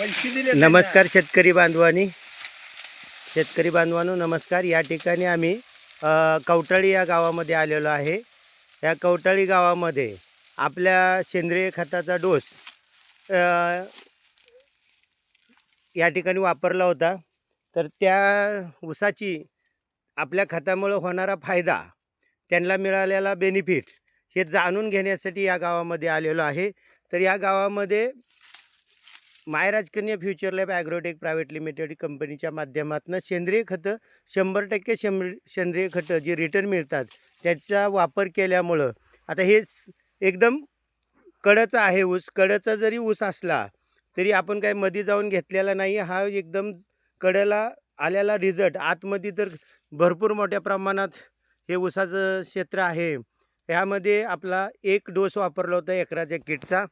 नमस्कार शेतकरी बांधवानी. शेतकरी बांधवांनो नमस्कार. या ठिकाणी आम्ही कवटाळी या गावामध्ये आलेलो आहे. या कवटाळी गावामध्ये आपल्या सेंद्रिय खताचा डोस या ठिकाणी वापरला होता. तर त्या ऊसाची आपल्या खतामुळं होणारा फायदा त्यांना मिळालेला बेनिफिट हे जाणून घेण्यासाठी या गावामध्ये आलेलो आहे. तर या गावामध्ये Mayraj Kanya future lab agrotech private limited कंपनीच्या माध्यमातून सेंद्रिय खतं शंभर टक्के शंभ सेंद्रिय खतं जी रिटर्न मिळतात त्याचा वापर केल्यामुळं. आता हे स- एकदम कडचं आहे ऊस. कडचा जरी ऊस असला तरी आपण काय मध्ये जाऊन घेतलेला नाही. हा एकदम कड्याला आलेला रिझल्ट आतमध्ये तर भरपूर मोठ्या प्रमाणात हे ऊसाचं क्षेत्र आहे. ह्यामध्ये आपला एक डोस वापरला होता एकराच्या किटचा.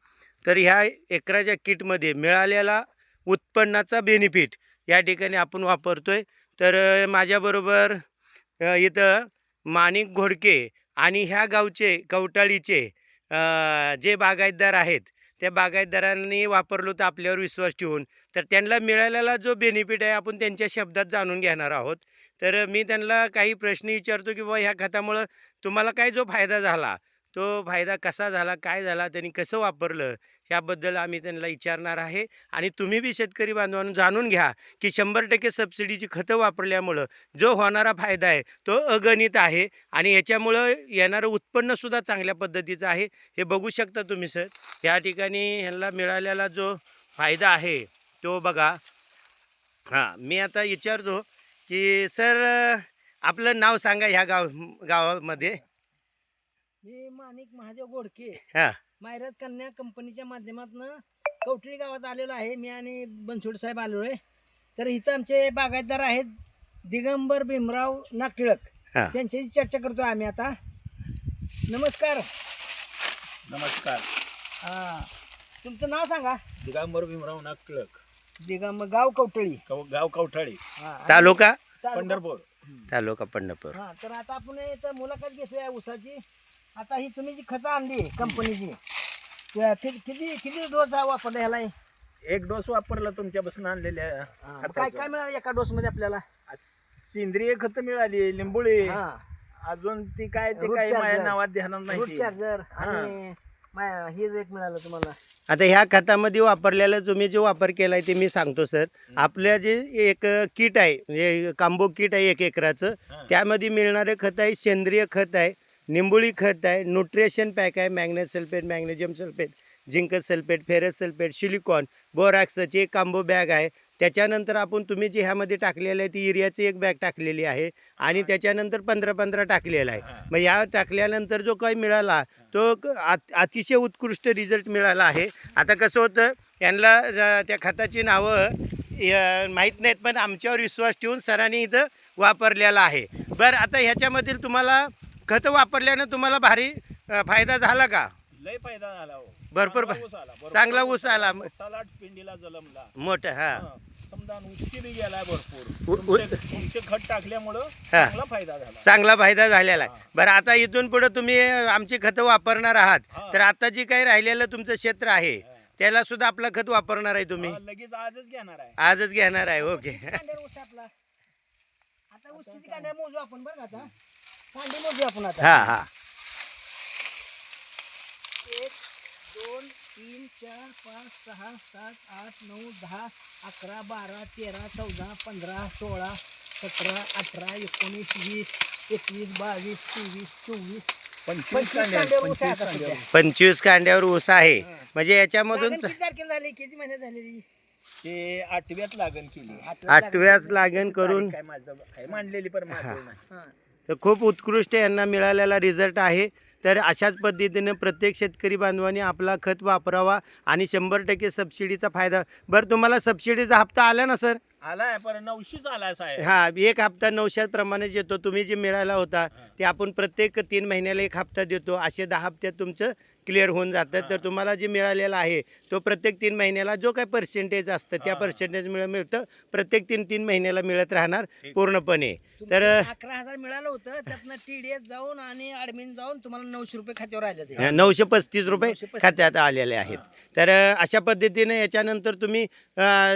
तर ह्या एकराच्या किटमध्ये मिळालेला उत्पन्नाचा बेनिफिट या ठिकाणी आपण वापरतो आहे तर माझ्याबरोबर इथं माणिक घोडके आणि ह्या गावचे कवटाळीचे जे बागायतदार आहेत त्या बागायतदारांनी वापरलो तर आपल्यावर विश्वास ठेवून. तर त्यांना मिळालेला जो बेनिफिट आहे आपण त्यांच्या शब्दात जाणून घेणार आहोत. तर मी त्यांना काही प्रश्न विचारतो की बाबा ह्या खतामुळं तुम्हाला काय जो फायदा झाला? तो फायदा कसा झाला? काय झाला? त्यांनी कसं वापरलं? याबद्दल आम्ही त्यांना विचारणार आहे आणि तुम्ही बी शेतकरी बांधवांनो जाणून घ्या की शंभर टक्के सबसिडीची खतं वापरल्यामुळं जो होणारा फायदा आहे तो अगणित आहे आणि याच्यामुळं येणारं उत्पन्नसुद्धा चांगल्या पद्धतीचं आहे. हे बघू शकता तुम्ही सर. या ठिकाणी ह्यांना मिळालेला जो फायदा आहे तो बघा. हां मी आता विचारतो की सर आपलं नाव सांगा ह्या गाव गावामध्ये. मी माणिक महादेव गोडके हां. मायराज कन्या कंपनीच्या माध्यमातून कवठळी गावात आलेलो आहे. मी आणि बनसोड साहेब आलो आहे. तर इथं आमचे बागायतदार आहेत दिगंबर भीमराव नागटिळक. हां. त्यांच्याशी चर्चा करतो आम्ही आता. नमस्कार. नमस्कार. हां. तुमचं नाव सांगा. दिगांबर भीमराव नाग गाव कवठळी. कव- गाव कवठाळी. हां, आणि तालुका? तालुका- पंढरपूर. तालुका पंढरपूर. हां तर आता आपण इथं मुलाखत घेतोय ऊसाची आता ही तुम्ही जी खतं आणली कंपनीची त्या किती किती किती डोस वापरला ह्याला? हे? एक डोस वापरला तुमच्यापासून आणलेल्या हां, काय खताचा. काय मिळालं एका डोस मध्ये आपल्याला सेंद्रिय खत मिळाली लिंबोळी. हा. अजून ती काय ते काय माझ्या. नावात ध्यानात रूट नाही. चार्जर. आणि मा- हे जे एक मिळालं तुम्हाला. आता ह्या खतामध्ये वापरलेला तुम्ही जो वापर केला आहे ते मी सांगतो सर आपल्या जे एक किट आहे म्हणजे कांबो किट आहे एक एकराचं. त्यामध्ये मिळणारे खत आहे सेंद्रिय खत आहे निंबुळी खत आहे न्यूट्रिशन पॅक आहे मॅग्नेस sulphate magnesium sulphate zinc sulphate ferrous sulphate silicon बोरॅक्सची एक कांबो बॅग आहे त्याच्यानंतर आपण तुम्ही जे ह्यामध्ये टाकलेलं आहे ती युरियाची एक बॅग टाकलेली आहे आणि त्याच्यानंतर पंधरा पंधरा टाकलेला आहे. मग ह्या टाकल्यानंतर जो काही मिळाला तो अतिशय उत्कृष्ट रिझल्ट मिळाला आहे. आता कसं होतं यांना त्या खताची नावं माहीत नाहीत पण आमच्यावर विश्वास ठेवून सरांनी इथं वापरलेला आहे. बरं आता ह्याच्यामधील तुम्हाला खतं वापरल्यानं तुम्हाला भारी फायदा झाला का? लय फायदा झाला हो. भरपूर चांगला ऊस आला, मोठं हां. गेलाय भरपूर. उ- तुमचे तुमचे खत टाकल्यामुळं. चांगला फायदा झाला. चांगला फायदा झालेला आहे. बरं आता इथून पुढं तुम्ही आमची खतं वापरणार आहात. हां. तर आता जी काही राहिलेलं तुमचं क्षेत्र आहे. त्याला सुद्धा आपलं खत वापरणार आहे तुम्ही? हा, लगेच आजच घेणार आहे. आजच घेणार आहे ओके. कांड्यावर ऊस आपला आता ऊस किती कांड्या मोजू आपण बरं का आता? कांडी मोजू आपण आता. हां हां एक दोन तीन चार पाच सहा सात आठ नऊ दहा अकरा बारा तेरा चौदा पंधरा सोळा सतरा अठरा एकोणीस वीस एकवीस बावीस तेवीस चोवीस पंचवीस पंचवीस कांड्या, कांड्यावर ऊस आहे पंचवीस आता कांड्यावर. सध्या. पंचवीस कांड्यावर ऊस आहे. म्हणजे याच्यामधून लागण किती तारखेला झाली किती महिन्यात झालेली ते आठव्यात लागण केली आठव्याच लागण करून काय माझं काय मांडलेली पण माझं नाही. हां. तर खूप उत्कृष्ट यांना मिळालेला रिझल्ट आहे तर अशाच पद्धतीने प्रत्येक शेतकरी बांधवांनी आपला खत वापरावा आणि शंभर टक्के सबसिडीचा फायदा. बरं तुम्हाला सबसिडीचा हप्ता आला ना सर? आलाय पण नऊशीच आलाय साहेब. हा एक हप्ता नऊशे प्रमाणे येतो. तुम्ही जे मिळाला होता ते आपण प्रत्येक तीन महिन्याला एक हप्ता देतो. असे दहा हप्त्यात तुमचं क्लिअर होऊन जातं. तर तुम्हाला जे मिळालेलं आहे तो प्रत्येक तीन महिन्याला जो काही पर्सेंटेज असतं त्या. पर्सेंटेज मिळ मिळतं. प्रत्येक तीन तीन महिन्याला मिळत राहणार. पूर्णपणे. तर अकरा हजार मिळालं होतं त्यातनं टीडीएस जाऊन आणि ऍडमिन जाऊन तुम्हाला नऊशे रुपये खात्यावर आले नऊशे पस्तीस रुपये 935 खात्यात आलेले आहेत. तर अशा पद्धतीने याच्यानंतर तुम्ही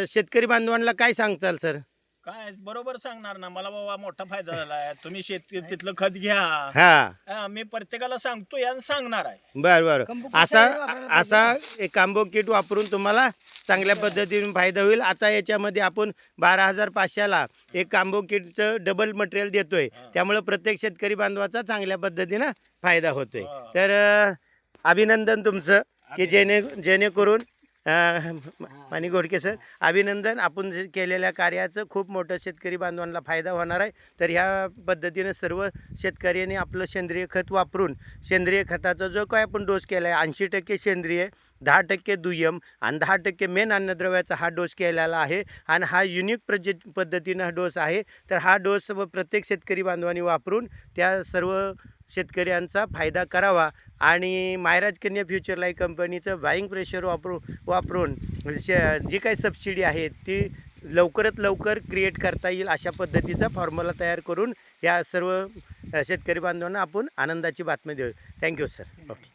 शेतकरी बांधवांना काय सांगताल सर? काय बरोबर सांगणार ना. मला बाबा मोठा फायदा झालाय तुम्ही शेतकरी तिथलं खत घ्या. हा. हा, मी प्रत्येकाला सांगतोय आणि सांगणार आहे. बर बर. असा असा एक कांबो किट वापरून तुम्हाला चांगल्या पद्धतीने फायदा होईल. आता याच्यामध्ये आपण बारा हजार पाचशेला एक कांबो किटचं डबल मटेरियल देतोय. हा. त्यामुळे प्रत्येक शेतकरी बांधवाचा चांगल्या पद्धतीनं फायदा होतोय. तर अ, अभिनंदन तुमचं की जेणे जेणेकरून मानी गोडके सर अभिनंदन. आपण जे केलेल्या कार्याचं खूप मोठं शेतकरी बांधवांना फायदा होणार आहे. तर ह्या पद्धतीनं सर्व शेतकऱ्यांनी आपलं सेंद्रिय खत वापरून सेंद्रिय खताचा जो काय आपण डोस केला आहे ऐंशी टक्के सेंद्रिय दहा टक्के दुय्यम आणि दहा टक्के मेन अन्नद्रव्याचा हा डोस केलेला आहे आणि हा युनिक प्रजे पद्धतीनं हा डोस आहे. तर हा डोस व प्रत्येक शेतकरी बांधवांनी वापरून त्या सर्व शेतकऱ्यांचा फायदा करावा आणि महाराज कन्या फ्युचर लाईफ कंपनीचं बाईंग प्रेशर वापरू वापरून शे जी काही सबसिडी आहे ती लवकरात लवकर क्रिएट करता येईल अशा पद्धतीचा फॉर्म्युला तयार करून या सर्व शेतकरी बांधवांना आपण आनंदाची बातमी देऊ. Thank you sir okay